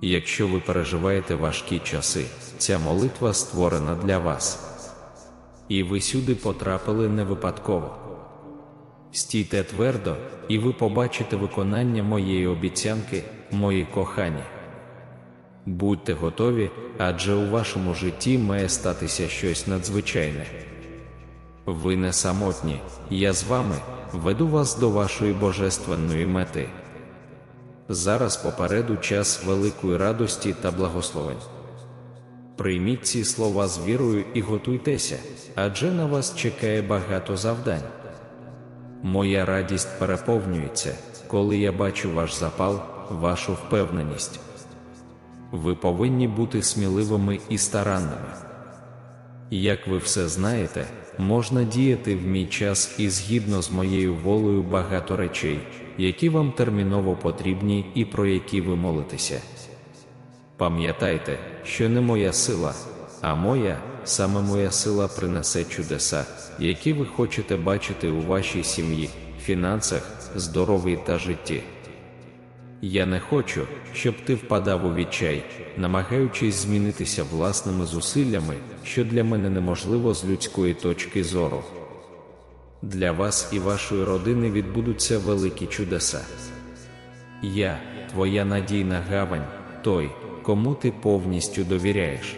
Якщо ви переживаєте важкі часи, ця молитва створена для вас. І ви сюди потрапили не випадково. Стійте твердо, і ви побачите виконання моєї обіцянки, мої кохані. Будьте готові, адже у вашому житті має статися щось надзвичайне. Ви не самотні, я з вами веду вас до вашої божественної мети. Зараз попереду час великої радості та благословень. Прийміть ці слова з вірою і готуйтеся, адже на вас чекає багато завдань. Моя радість переповнюється, коли я бачу ваш запал, вашу впевненість. Ви повинні бути сміливими і старанними. Як ви все знаєте, можна діяти в мій час і згідно з моєю волею багато речей, які вам терміново потрібні і про які ви молитеся. Пам'ятайте, що не моя сила, а моя, саме моя сила принесе чудеса, які ви хочете бачити у вашій сім'ї, фінансах, здоров'ї та житті. Я не хочу, щоб ти впадав у відчай, намагаючись змінитися власними зусиллями, що для мене неможливо з людської точки зору. Для вас і вашої родини відбудуться великі чудеса. Я, твоя надійна гавань, той, кому ти повністю довіряєш.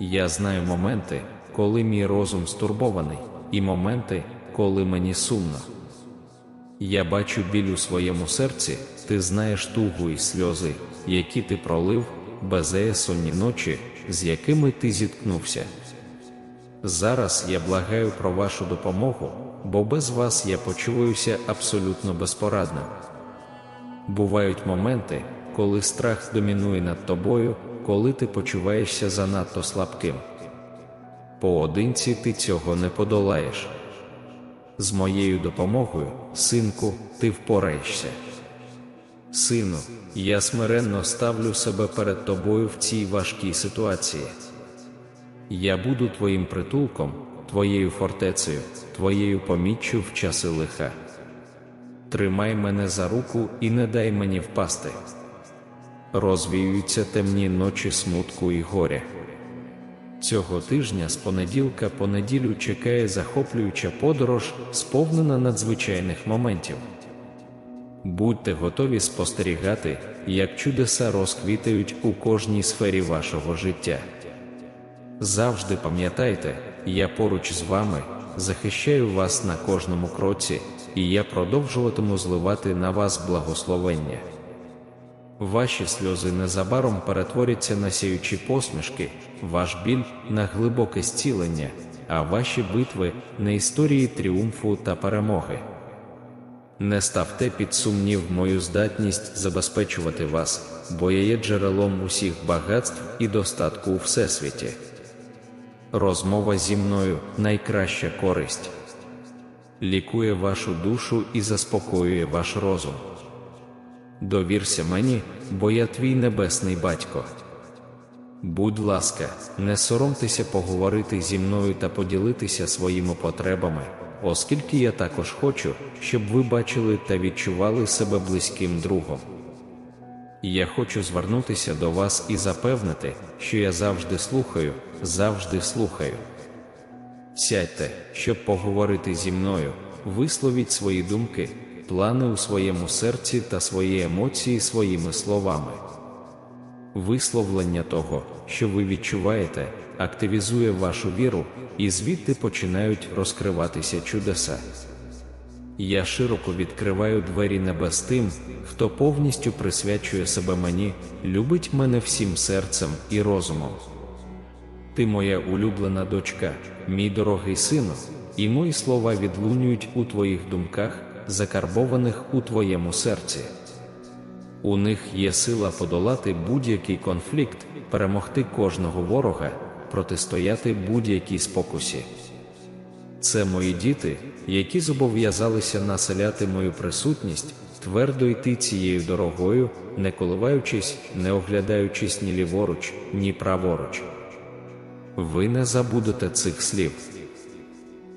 Я знаю моменти, коли мій розум стурбований, і моменти, коли мені сумно. Я бачу біль у своєму серці, ти знаєш тугу і сльози, які ти пролив, безеясонні ночі, з якими ти зіткнувся. Зараз я благаю про вашу допомогу, бо без вас я почуваюся абсолютно безпорадним. Бувають моменти, коли страх домінує над тобою, коли ти почуваєшся занадто слабким. Поодинці ти цього не подолаєш. З моєю допомогою, синку, ти впораєшся. Сину, я смиренно ставлю себе перед тобою в цій важкій ситуації. Я буду твоїм притулком, твоєю фортецею, твоєю поміччю в часи лиха. Тримай мене за руку і не дай мені впасти. Розвіюються темні ночі смутку і горя. Цього тижня з понеділка по неділю чекає захоплююча подорож, сповнена надзвичайних моментів. Будьте готові спостерігати, як чудеса розквітають у кожній сфері вашого життя. Завжди пам'ятайте, я поруч з вами, захищаю вас на кожному кроці, і я продовжуватиму зливати на вас благословення. Ваші сльози незабаром перетворяться на сіючі посмішки, ваш біль на глибоке зцілення, а ваші битви на історії тріумфу та перемоги. Не ставте під сумнів мою здатність забезпечувати вас, бо я є джерелом усіх багатств і достатку у всесвіті. Розмова зі мною найкраща користь, лікує вашу душу і заспокоює ваш розум. Довірся мені, бо я твій небесний батько. Будь ласка, не соромтеся поговорити зі мною та поділитися своїми потребами, оскільки я також хочу, щоб ви бачили та відчували себе близьким другом. Я хочу звернутися до вас і запевнити, що я завжди слухаю, завжди слухаю. Сядьте, щоб поговорити зі мною, висловіть свої думки, плани у своєму серці та свої емоції своїми словами. Висловлення того, що ви відчуваєте, активізує вашу віру, і звідти починають розкриватися чудеса. Я широко відкриваю двері небес тим, хто повністю присвячує себе мені, любить мене всім серцем і розумом. Ти моя улюблена дочка, мій дорогий сину, і мої слова відлунюють у твоїх думках, закарбованих у твоєму серці. У них є сила подолати будь-який конфлікт, перемогти кожного ворога, протистояти будь-якій спокусі. Це мої діти, які зобов'язалися населяти мою присутність, твердо йти цією дорогою, не коливаючись, не оглядаючись ні ліворуч, ні праворуч. Ви не забудете цих слів.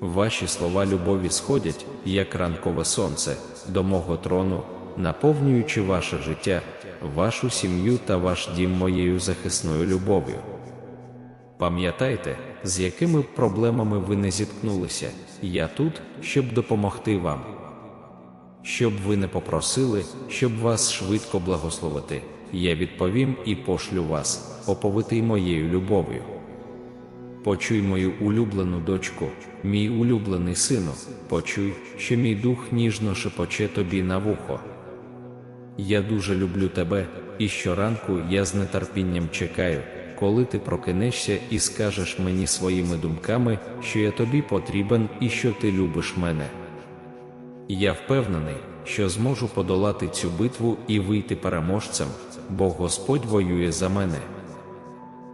Ваші слова любові сходять, як ранкове сонце, до мого трону, наповнюючи ваше життя, вашу сім'ю та ваш дім моєю захисною любов'ю. Пам'ятайте, з якими проблемами ви не зіткнулися, я тут, щоб допомогти вам. Щоб ви не попросили, щоб вас швидко благословити, я відповім і пошлю вас, оповитий моєю любов'ю. Почуй мою улюблену дочку, мій улюблений сину, почуй, що мій дух ніжно шепоче тобі на вухо. Я дуже люблю тебе, і щоранку я з нетерпінням чекаю, коли ти прокинешся і скажеш мені своїми думками, що я тобі потрібен і що ти любиш мене. Я впевнений, що зможу подолати цю битву і вийти переможцем, бо Господь воює за мене.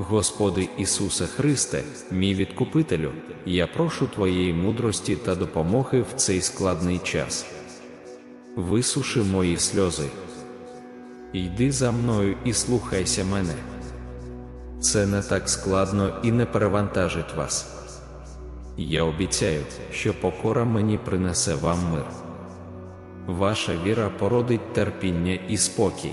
Господи Ісусе Христе, мій відкупителю, я прошу Твоєї мудрості та допомоги в цей складний час. Висуши мої сльози. Йди за мною і слухайся мене. Це не так складно і не перевантажить вас. Я обіцяю, що покора мені принесе вам мир. Ваша віра породить терпіння і спокій.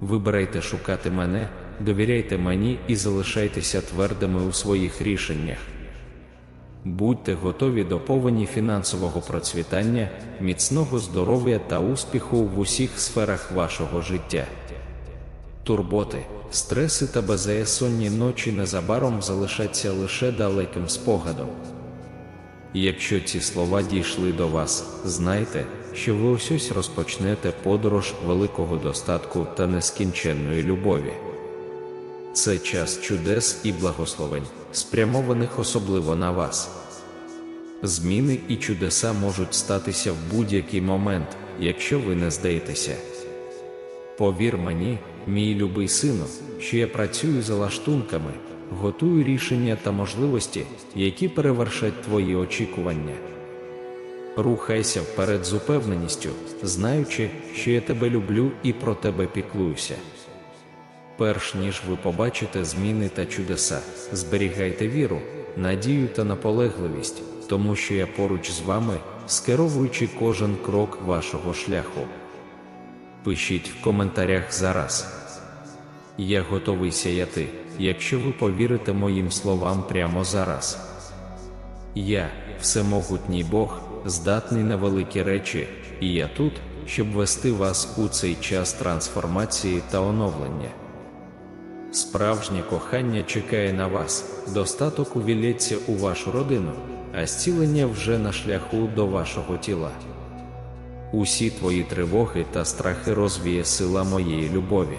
Вибирайте шукати мене, довіряйте мені і залишайтеся твердими у своїх рішеннях. Будьте готові до повені фінансового процвітання, міцного здоров'я та успіху в усіх сферах вашого життя. Турботи, стреси та беззаєсонні ночі незабаром залишаться лише далеким спогадом. Якщо ці слова дійшли до вас, знайте, що ви ось розпочнете подорож великого достатку та нескінченної любові. Це час чудес і благословень, спрямованих особливо на вас. Зміни і чудеса можуть статися в будь-який момент, якщо ви не здаєтеся. Повір мені, мій любий сину, що я працюю за лаштунками, готую рішення та можливості, які перевершать твої очікування. Рухайся вперед з упевненістю, знаючи, що я тебе люблю і про тебе піклуюся. Перш ніж ви побачите зміни та чудеса, зберігайте віру, надію та наполегливість, тому що я поруч з вами, скеровуючи кожен крок вашого шляху. Пишіть в коментарях зараз. Я готовий сяяти, якщо ви повірите моїм словам прямо зараз. Я, всемогутній Бог, здатний на великі речі, і я тут, щоб вести вас у цей час трансформації та оновлення. Справжнє кохання чекає на вас, достаток увілється у вашу родину, а зцілення вже на шляху до вашого тіла. Усі твої тривоги та страхи розвіє сила моєї любові.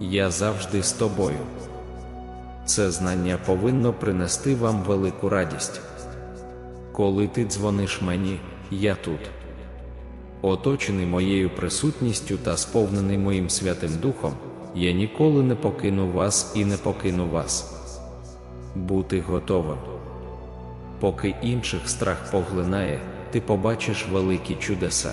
Я завжди з тобою. Це знання повинно принести вам велику радість. Коли ти дзвониш мені, я тут. Оточений моєю присутністю та сповнений моїм Святим Духом, я ніколи не покину вас і не покину вас. Бути готовим. Поки інших страх поглинає, ти побачиш великі чудеса.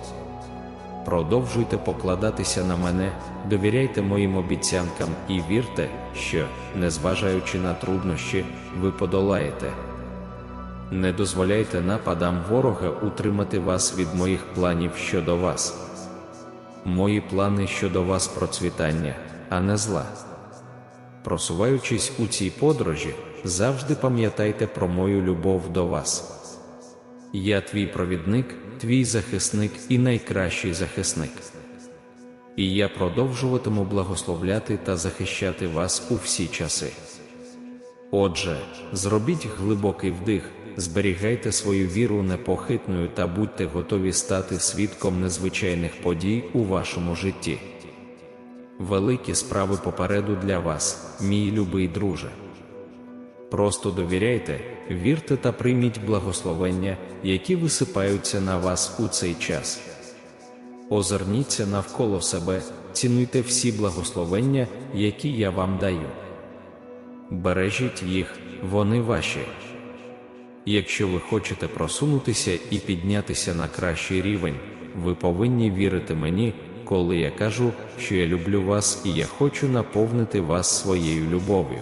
Продовжуйте покладатися на мене, довіряйте моїм обіцянкам і вірте, що, незважаючи на труднощі, ви подолаєте. Не дозволяйте нападам ворога утримати вас від моїх планів щодо вас. Мої плани щодо вас процвітання, а не зла. Просуваючись у цій подорожі, завжди пам'ятайте про мою любов до вас. Я твій провідник, твій захисник і найкращий захисник. І я продовжуватиму благословляти та захищати вас у всі часи. Отже, зробіть глибокий вдих, зберігайте свою віру непохитною та будьте готові стати свідком незвичайних подій у вашому житті. Великі справи попереду для вас, мій любий друже. Просто довіряйте, вірте та прийміть благословення, які висипаються на вас у цей час. Озирніться навколо себе, цінуйте всі благословення, які я вам даю. Бережіть їх, вони ваші. Якщо ви хочете просунутися і піднятися на кращий рівень, ви повинні вірити мені, коли я кажу, що я люблю вас і я хочу наповнити вас своєю любов'ю.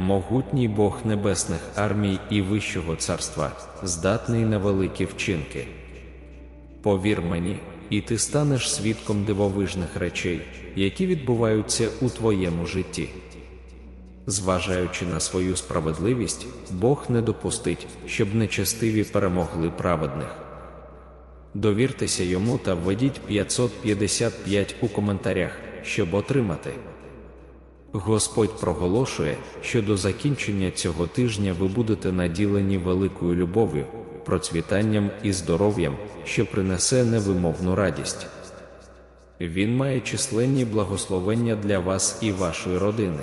могутній Бог небесних армій і Вищого царства, здатний на великі вчинки. Повір мені, і ти станеш свідком дивовижних речей, які відбуваються у твоєму житті. Зважаючи на свою справедливість, Бог не допустить, щоб нечестиві перемогли праведних. Довіртеся йому та введіть 555 у коментарях, щоб отримати. Господь проголошує, що до закінчення цього тижня ви будете наділені великою любов'ю, процвітанням і здоров'ям, що принесе невимовну радість. Він має численні благословення для вас і вашої родини.